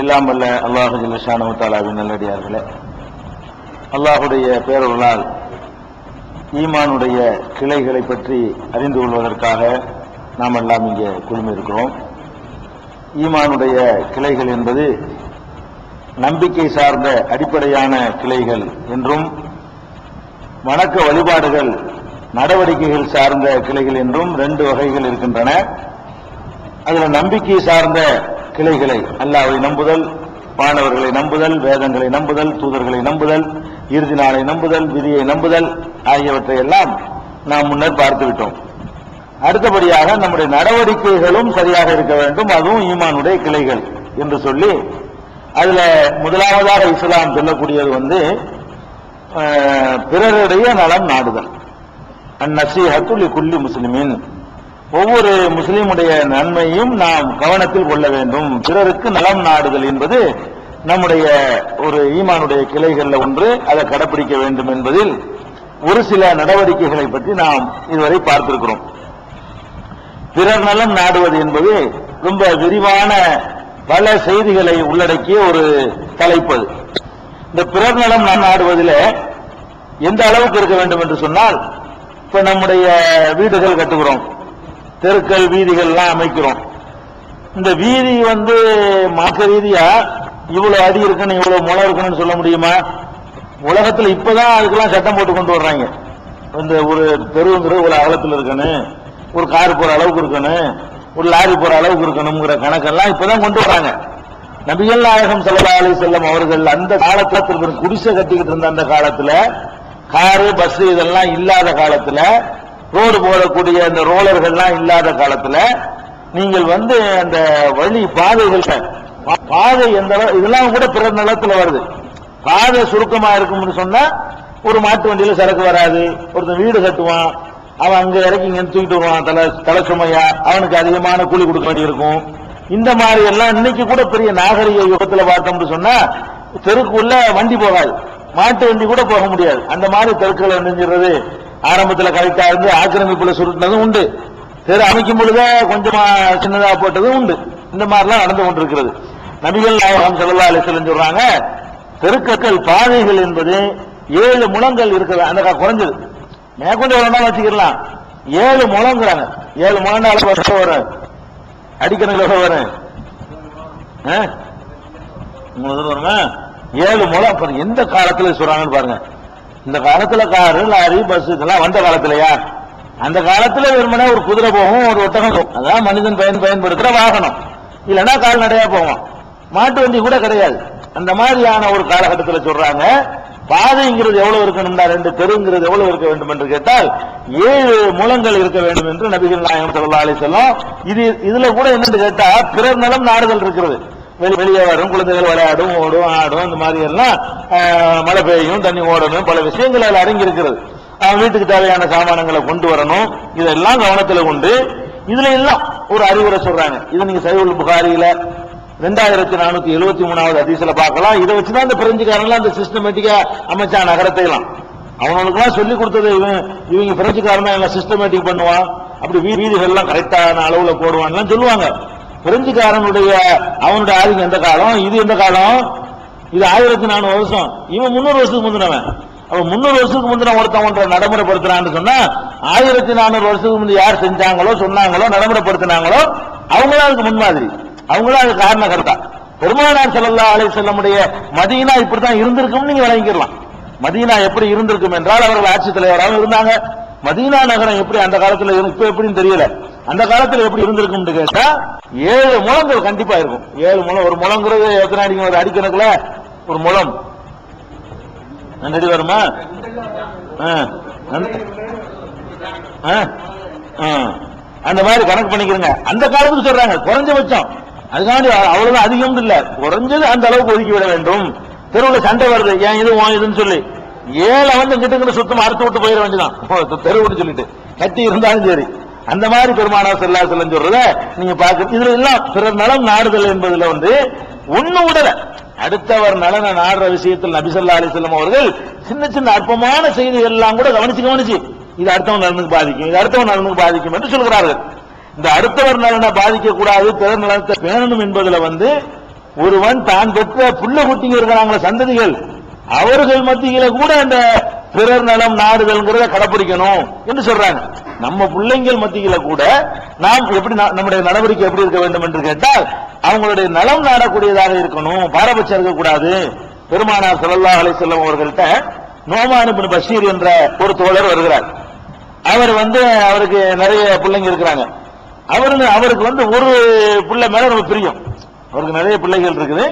எல்லாம் வல்ல அல்லாஹு ஜல்லஷானு நல்லடியார்களே. அல்லாஹுடைய பேரொருளால் ஈமானுடைய கிளைகளை பற்றி அறிந்து கொள்வதற்காக நாம் எல்லாம் இங்கே குழுமியிருக்கிறோம் ஈமானுடைய கிளைகள் என்பது நம்பிக்கை சார்ந்த அடிப்படையான கிளைகள் என்றும் வணக்க வழிபாடுகள் நடவடிக்கைகள் சார்ந்த கிளைகள் என்றும் ரெண்டு வகைகள் இருக்கின்றன. அதில் நம்பிக்கை சார்ந்த கிளைகளை அல்லாவை நம்புதல் மாணவர்களை நம்புதல் வேதங்களை நம்புதல் தூதர்களை நம்புதல் இறுதி நாளை நம்புதல் விதியை நம்புதல் ஆகியவற்றை எல்லாம் நாம் முன்னர் பார்த்து விட்டோம். அடுத்தபடியாக நம்முடைய நடவடிக்கைகளும் சரியாக இருக்க வேண்டும். அதுவும் ஈமானுடைய கிளைகள் என்று சொல்லி அதுல முதலாவதாக இஸ்லாம் சொல்லக்கூடியது வந்து பிறருடைய நலம் நாடுதல். அந்நசீஹத்துல் குல்லி முஸ்லிமின். ஒவ்வொரு முஸ்லீமுடைய நன்மையும் நாம் கவனத்தில் கொள்ள வேண்டும். பிறருக்கு நலம் நாடுதல் என்பது நம்முடைய ஒரு ஈமானுடைய கிளைகளில் ஒன்று அதை கடைபிடிக்க வேண்டும் என்பதில் ஒரு சில நடவடிக்கைகளை பற்றி நாம் இதுவரை பார்த்திருக்கிறோம். பிறர் நலம் நாடுவது என்பது ரொம்ப விரிவான பல செய்திகளை உள்ளடக்கிய ஒரு தலைப்பு அது. இந்த பிறர் நலம் நாடுவதில் எந்த அளவுக்கு இருக்க வேண்டும் என்று சொன்னால் இப்ப நம்முடைய வீடுகள் கட்டுகிறோம். தெருக்கள் வீதிகள்லாம் அமைக்கிறோம். இந்த வீதி வந்து மார்க்க ரீதியா இவ்வளவு அடி இருக்கணும் இவ்வளவு முளை இருக்கணும்னு சொல்ல முடியுமா? உலகத்தில் இப்பதான் அதுக்கெல்லாம் சட்டம் போட்டு கொண்டு வர்றாங்க. இந்த ஒரு தெருவுங்கிறது ஒரு அகலத்தில் இருக்கணும் ஒரு கார் போற அளவுக்கு இருக்கணும் ஒரு லாரி போற அளவுக்கு இருக்கணுங்கிற கணக்கெல்லாம் இப்பதான் கொண்டு வர்றாங்க. நபிகள் நாயகம் செல்லா அலி செல்லம் அவர்கள் அந்த காலத்துல குடிசை கட்டிக்கிட்டு இருந்த அந்த காலத்துல காரு பஸ் இதெல்லாம் இல்லாத காலத்துல ரோடு போடக்கூடிய அந்த ரோலர்கள்லாம் இல்லாத காலத்துல நீங்கள் வந்து அந்த வழி பாதைகள் பாதை எந்த இதெல்லாம் கூட பிற நிலத்துல வருது. பாதை சுருக்கமா இருக்கும்னு சொன்னா ஒரு மாட்டு வண்டியில சரக்கு வராது ஒருத்தன் வீடு கட்டுவான் அவன் அங்க இறக்கி இங்க தூக்கிட்டு வருவான் தலை தலை சுமையா அவனுக்கு அதிகமான கூலி கொடுக்க வேண்டியிருக்கும் இந்த மாதிரி எல்லாம் இன்னைக்கு கூட பெரிய நாகரிக யுகத்துல பார்த்தோம்னு சொன்னா தெருக்குள்ள வண்டி போகாது. மாட்டு வண்டி கூட போக முடியாது. அந்த மாதிரி தெருக்களை நெஞ்சிடுறது ஆரம்பத்தில் கரெக்டா இருந்து ஆக்கிரமிப்புல சுருட்டினதும் உண்டு. தெரு அமைக்கும் பொழுதே கொஞ்சமா சின்னதா போட்டதும் உண்டு. இந்த மாதிரிலாம் நடந்து கொண்டிருக்கிறது. நபிகள் நாயகம் செல்லா அலிசலம் சொல்றாங்க தெருக்கக்கள் பாதைகள் என்பது ஏழு முழங்கள் இருக்குது அந்த குறைஞ்சது. மேற்கொண்டு வேணாலும் வச்சுக்கலாம். ஏழு முழங்கிறாங்க. ஏழு முழங்க வருஷம் வரும் அடிக்கணக்கில் எவ்வளவு வரும் ஆ? மூணு வருமா? ஏழு முழம். எந்த காலத்தில் சொல்றாங்கன்னு பாருங்க. இந்த காலத்துல காரு லாரி பஸ் இதெல்லாம் வந்த காலத்துலயா? அந்த காலத்துல வெறுமனே ஒரு குதிரை போகும் ஒரு ஒட்டகம் போகும். அதான் மனிதன் பயன் பயன்படுத்துற வாகனம். இல்லைன்னா கால்நடையா போவோம் மாட்டு வண்டி கூட கிடையாது. அந்த மாதிரியான ஒரு காலகட்டத்தில் சொல்றாங்க பாதைங்கிறது எவ்வளவு இருக்கணும்னா ரெண்டு தெருங்கிறது எவ்வளவு இருக்க வேண்டும் என்று கேட்டால் ஏழு மூலங்கள் இருக்க வேண்டும் என்று நபிகள் நாயகம் ஸல்லல்லாஹு அலைஹி இது இதுல கூட என்னன்னு கேட்டா பிறர் நலம் நாடுதல் இருக்கிறது. வெளியே வரும் குழந்தைகள் விளையாடும் ஓடும் ஆடும் இந்த மாதிரி எல்லாம் மழை பெய்யும் தண்ணி ஓடணும் பல விஷயங்கள் அதில் அடங்கி இருக்கிறது அவன் வீட்டுக்கு தேவையான சாமானங்களை கொண்டு வரணும் இதெல்லாம் கவனத்தில் கொண்டு இதுல எல்லாம் ஒரு அறிவுரை சொல்றாங்க. இது நீங்க சைவல் புகாரியில ரெண்டாயிரத்தி நானூத்தி எழுபத்தி மூணாவது அதிசல பார்க்கலாம். இதை வச்சுதான் இந்த பிரெஞ்சுக்காரன்லாம் அந்த சிஸ்டமேட்டிக்கா அமைச்சா நகரத்தை எல்லாம் அவனுக்குலாம் சொல்லி கொடுத்தது இவன் இவங்க பிரெஞ்சுக்காரன் எல்லாம் சிஸ்டமேட்டிக் பண்ணுவான்? அப்படி வீதிகள் எல்லாம் கரெக்டான அளவுல போடுவான்லாம் சொல்லுவாங்க. பிரெஞ்சுக்காரனுடைய அவனுடைய ஆதிக்கம் எந்த காலம்? இது எந்த காலம்? இது ஆயிரத்தி நானூறு வருஷம். இவன் முன்னூறு வருஷத்துக்கு முந்தினவன். அவன் முன்னூறு வருஷத்துக்கு முந்தின ஒருத்தன் ஒன்றை நடைமுறைப்படுத்துறான்னு சொன்னா ஆயிரத்தி நானூறு வருஷத்துக்கு முந்தைய யார் செஞ்சாங்களோ சொன்னாங்களோ நடைமுறைப்படுத்தினாங்களோ அவங்களும் அதுக்கு முன்மாதிரி. அவங்களும் அது காரணகர்த்தா. பெருமானார் ஸல்லல்லாஹு செல்ல முடிய மதீனா இப்படித்தான் இருந்திருக்கும் நீங்க விளங்கிக்கலாம். மதீனா எப்படி இருந்திருக்கும் என்றால் அவர்கள் ஆட்சி தலைவராகவும் இருந்தாங்க. மதீனா நகரம் எப்படி அந்த காலத்துல இப்ப எப்படின்னு தெரியல. அந்த காலத்துல எப்படி இருந்திருக்கும்னு கேட்டா ஏழு முழங்கள் கண்டிப்பா இருக்கும். ஏழு முழம் ஒரு முழங்கிறது எத்தனை அடிக்கும் ஒரு அடிக்கணக்குல ஒரு முழம். நன்றி வருமா? ஆ. அந்த- ஆ. ஆ. அந்த மாதிரி கணக்கு பண்ணிக்கிறங்க. அந்த காலத்துக்கு சொல்றாங்க குறைஞ்சபட்சம். அதுக்காண்டி அவ்வளவுதான் அதிகம் இல்ல. குறைஞ்சது அந்த அளவுக்கு ஒதுக்கி விட வேண்டும். தெருவில் சண்டை வருது ஏன் இது உன் இதுன்னு சொல்லி. ஏழை வந்து கிட்ட கிட்ட சுத்தமா அறுத்து விட்டு போயிட வேண்டியதான் தெருவுன்னு சொல்லிட்டு. கட்டி இருந்தாலும் சரி. அந்த மாதிரி பெருமானா செல்லா செல்லம் சொல்றத நீங்க பாக்க இதுல எல்லாம் பிறர் நலம் நாடுதல் என்பதுல வந்து ஒண்ணு விடல அடுத்தவர் நலனை நாடுற விஷயத்தில் நபிசல்லா அலிசல்லம் அவர்கள் சின்ன சின்ன அற்பமான செய்திகள் எல்லாம் கூட கவனிச்சு கவனிச்சு இது அடுத்தவன் நலனுக்கு பாதிக்கும் இது அடுத்தவன் நலனுக்கு பாதிக்கும் என்று சொல்கிறார்கள். இந்த அடுத்தவர் நலனை பாதிக்க கூடாது பிறர் நலத்தை பேணணும் என்பதுல வந்து ஒருவன் தான் பெற்ற புள்ள குட்டிங்க இருக்கிறாங்களே சந்ததிகள். அவர்கள் மத்தியில கூட அந்த பிறர் நலம் நாடுதல்ங்கிறத கடைபிடிக்கணும் என்று சொல்றாங்க. நம்ம பிள்ளைங்கள் மத்தியில கூட நாம் எப்படி நம்முடைய நடவடிக்கை எப்படி இருக்க வேண்டும் என்று கேட்டால் அவங்களுடைய நலம் நாடக்கூடியதாக இருக்கணும் பாரபட்சம் இருக்கக்கூடாது. பெருமானார் ஸல்லல்லாஹு அலை செல்லம் அவர்கள்ட்ட நோமான் பஷீர் என்ற ஒரு தோழர் வருகிறார். அவர் வந்து அவருக்கு நிறைய பிள்ளைங்க இருக்கிறாங்க. அவரு அவருக்கு வந்து ஒரு பிள்ளை மேல ரொம்ப பிரியம். அவருக்கு நிறைய பிள்ளைகள் இருக்குது.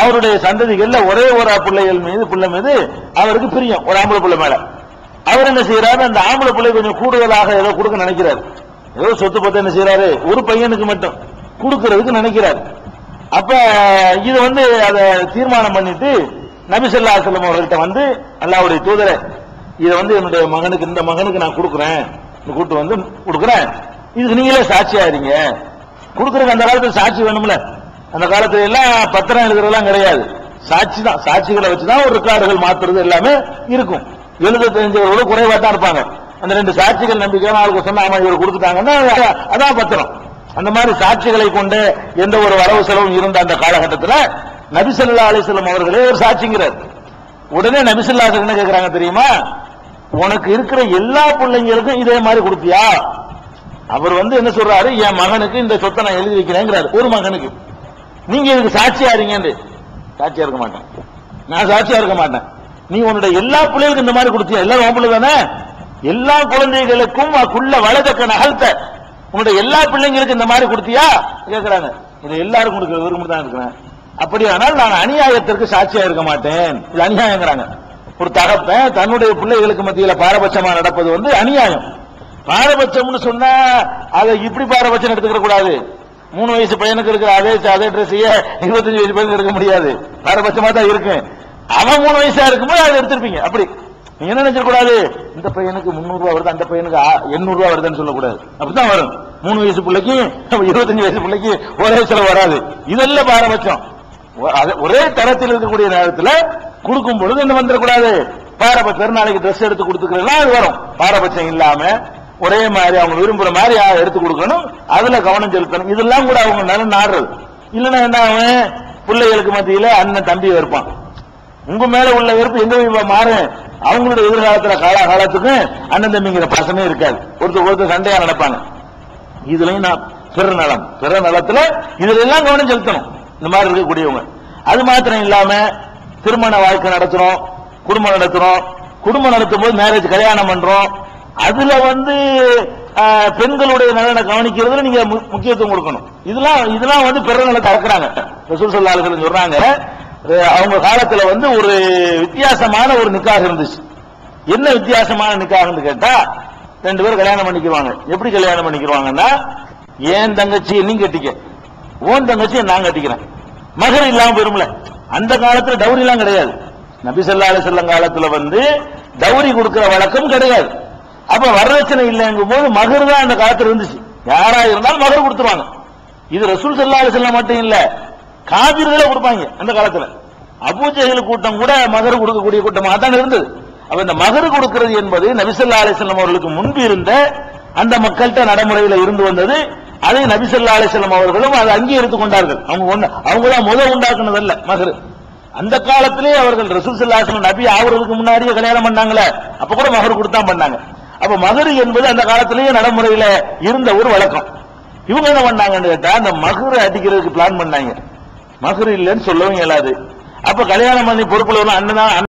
அவருடைய சந்ததிகள்ல ஒரே ஒரு பிள்ளைகள் மீது பிள்ளை மீது அவருக்கு பிரியம் ஒரு ஆம்பளை பிள்ளை மேல. அவர் என்ன செய்யறாரு அந்த ஆம்பளை பிள்ளை கொஞ்சம் கூடுதலாக ஏதோ கொடுக்க நினைக்கிறாரு. ஏதோ சொத்து பத்து என்ன செய்யறாரு ஒரு பையனுக்கு மட்டும் கொடுக்கறதுக்கு நினைக்கிறாரு. அப்ப இது வந்து அதை தீர்மானம் பண்ணிட்டு நபிசல்லா செல்லம் அவர்கள்ட்ட வந்து அல்லாவுடைய தூதரை இதை வந்து என்னுடைய மகனுக்கு இந்த மகனுக்கு நான் கொடுக்குறேன். கூட்டு வந்து கொடுக்குறேன். இதுக்கு நீங்களே சாட்சியா இருங்க கொடுக்கறதுக்கு அந்த காலத்துல சாட்சி வேணும்ல. அந்த காலத்துல எல்லாம் பத்திரம் எழுதுறதெல்லாம் கிடையாது. சாட்சி தான். சாட்சிகளை வச்சுதான் ஒரு ரெக்கார்டுகள் மாத்துறது எல்லாமே இருக்கும். எழுத தெரிஞ்சவர்களும் குறைவா தான் இருப்பாங்க. அந்த ரெண்டு சாட்சிகள் நம்பிக்கையான ஆளுக்கு சொன்னா ஆமா இவர் கொடுத்துட்டாங்கன்னா அதான் பத்திரம். அந்த மாதிரி சாட்சிகளை கொண்டு எந்த ஒரு வரவு செலவும் இருந்த அந்த காலகட்டத்தில் நபிசல்லா அலிசல்லம் அவர்களே ஒரு சாட்சிங்கிறார். உடனே நபிசல்லா என்ன கேட்கிறாங்க தெரியுமா? உனக்கு இருக்கிற எல்லா பிள்ளைங்களுக்கும் இதே மாதிரி கொடுத்தியா அவர் வந்து என்ன சொல்றாரு? என் மகனுக்கு இந்த சொத்தை நான் எழுதி வைக்கிறேங்கிறாரு. ஒரு மகனுக்கு. நீங்க இதுக்கு சாட்சியா இருங்கன்னு. சாட்சியா இருக்க மாட்டேன். நான் சாட்சியா இருக்க மாட்டேன். நீ உன்னோட எல்லா பிள்ளைகளுக்கும் இந்த மாதிரி கொடுத்தியா? எல்லாரும் உன் தானே? எல்லா குழந்தைகளுக்கும் அதுக்குள்ள வலதக்க நகர்த்த உன்னுடைய எல்லா பிள்ளைங்களுக்கும் இந்த மாதிரி கொடுத்தியா? கேட்கிறாங்க இது எல்லாரும் கொடுக்கிற விரும்பி தான் இருக்கிறேன் அப்படியானால் நான் அநியாயத்திற்கு சாட்சியா இருக்க மாட்டேன். இது அநியாயங்கிறாங்க. ஒரு தகப்பன் தன்னுடைய பிள்ளைகளுக்கு மத்தியில் பாரபட்சமா நடப்பது வந்து அநியாயம். பாரபட்சம்னு சொன்னா அதை இப்படி பாரபட்சம் எடுத்துக்கிற கூடாது. மூணு வயசு பையனுக்கு இருக்கிற அதே அதே ட்ரெஸ்ஸையே இருபத்தஞ்சு வயசு பையனுக்கு எடுக்க முடியாது. பாரபட்சமா தான் இருக்கு. அவன் மூணு வயசா இருக்கும்போது அதை எடுத்திருப்பீங்க. அப்படி. நீங்க என்ன நினைச்சிட கூடாது இந்த பையனுக்கு முந்நூறு ரூபா வருது அந்த பையனுக்கு எண்ணூறு ரூபா வருதுன்னு சொல்லக்கூடாது. அப்படிதான் வரும். மூணு வயசு பிள்ளைக்கு இருபத்தஞ்சு வயசு பிள்ளைக்கு ஒரே சில வராது. இதெல்லாம் பாரபட்சம் அது ஒரே தரத்தில் இருக்கக்கூடிய நேரத்தில் கொடுக்கும் பொழுது என்ன வந்துடக்கூடாது? பாரபட்சம் நாளைக்கு ட்ரெஸ் எடுத்து கொடுத்துக்கிறதுனா அது வரும். பாரபட்சம் இல்லாம ஒரே மாதிரி அவங்க விரும்புற மாதிரி எடுத்து கொடுக்கணும்? அதுல கவனம் செலுத்தணும். இதெல்லாம் கூட அவங்க நலன் நாடுறது இல்லைன்னா என்ன ஆகும்? பிள்ளைகளுக்கு மத்தியில அண்ணன் தம்பி இருப்பான் உங்க மேல உள்ள வெறுப்பு எங்க போய் மாறும்? அவங்களுடைய எதிர்காலத்துல காலாகாலத்துக்கும் அண்ணன் தம்பிங்கிற பாசமே இருக்காது. ஒருத்தர் ஒருத்தர் சண்டையா நடப்பாங்க. இதுலயும் நான் பிற நலம். பிற நலத்துல இதுல எல்லாம் கவனம் செலுத்தணும். இந்த மாதிரி இருக்கக்கூடியவங்க. அது மாத்திரம் இல்லாம திருமண வாழ்க்கை நடத்துறோம் குடும்பம் நடத்துறோம். குடும்பம் நடத்தும் போது மேரேஜ் கல்யாணம் பண்றோம். அதுல வந்து பெண்களுடைய நலனை கவனிக்கிறதுல நீங்க முக்கியத்துவம் கொடுக்கணும். இதெல்லாம் இதெல்லாம் வந்து பிற கறக்குறாங்க ரசூல் ஸல்லல்லாஹு சொல்றாங்க அவங்க காலத்துல வந்து ஒரு வித்தியாசமான ஒரு நிக்காக இருந்துச்சு. என்ன வித்தியாசமான நிக்காகன்னு கேட்டா ரெண்டு பேரும் கல்யாணம் பண்ணிக்குவாங்க எப்படி கல்யாணம் பண்ணிக்குவாங்கன்னா ஏன் தங்கச்சி நீ கட்டிக்க? ஓன் தங்கச்சி நான் கட்டிக்கிறேன். மகர் இல்லாம போயிரும்ல. அந்த காலத்துல டவுரி எல்லாம் கிடையாது. நபி அலிசல்லம் காலத்துல வந்து டவுரி கொடுக்கிற வழக்கம் கிடையாது. அப்ப வரதட்சணை இல்லைங்கும் போது மகர் தான் அந்த காலத்தில் இருந்துச்சு. யாரா இருந்தாலும் மகர் கொடுத்துருவாங்க. இது ரசூல் செல்லா செல்ல மட்டும் இல்ல காபிர்களே கொடுப்பாங்க அந்த காலத்துல. அபூஜஹல் கூட்டம் கூட மகர் கொடுக்கக்கூடிய கூட்டமாக தான் இருந்தது. அப்ப இந்த மகர் கொடுக்கிறது என்பது நபிசல்லா அலிசல்லாம் அவர்களுக்கு முன்பு இருந்த அந்த மக்கள்கிட்ட நடைமுறையில இருந்து வந்தது. அதை நபிசல்லா அலிசல்லாம் அவர்களும் அதை அங்கீகரித்துக் கொண்டார்கள். அவங்க ஒண்ணு அவங்க தான் முதல் உண்டாக்குனதல்ல மகர். அந்த காலத்திலே அவர்கள் ரசூல் ஸல்லல்லாஹு நபி ஆவறதுக்கு முன்னாடியே கல்யாணம் பண்ணாங்களே அப்ப கூட மகர் கொடுத்தா பண்ணாங்க. அப்ப மகரு என்பது அந்த காலத்திலேயே நடைமுறையில இருந்த ஒரு வழக்கம். இவங்க என்ன பண்ணாங்கன்னு கேட்டா அந்த மகரு அடிக்கிறதுக்கு பிளான் பண்ணாங்க. மகரு இல்லைன்னு சொல்லவும் இயலாது. அப்ப கல்யாணம் பண்ணி பொறுப்புல அண்ணன்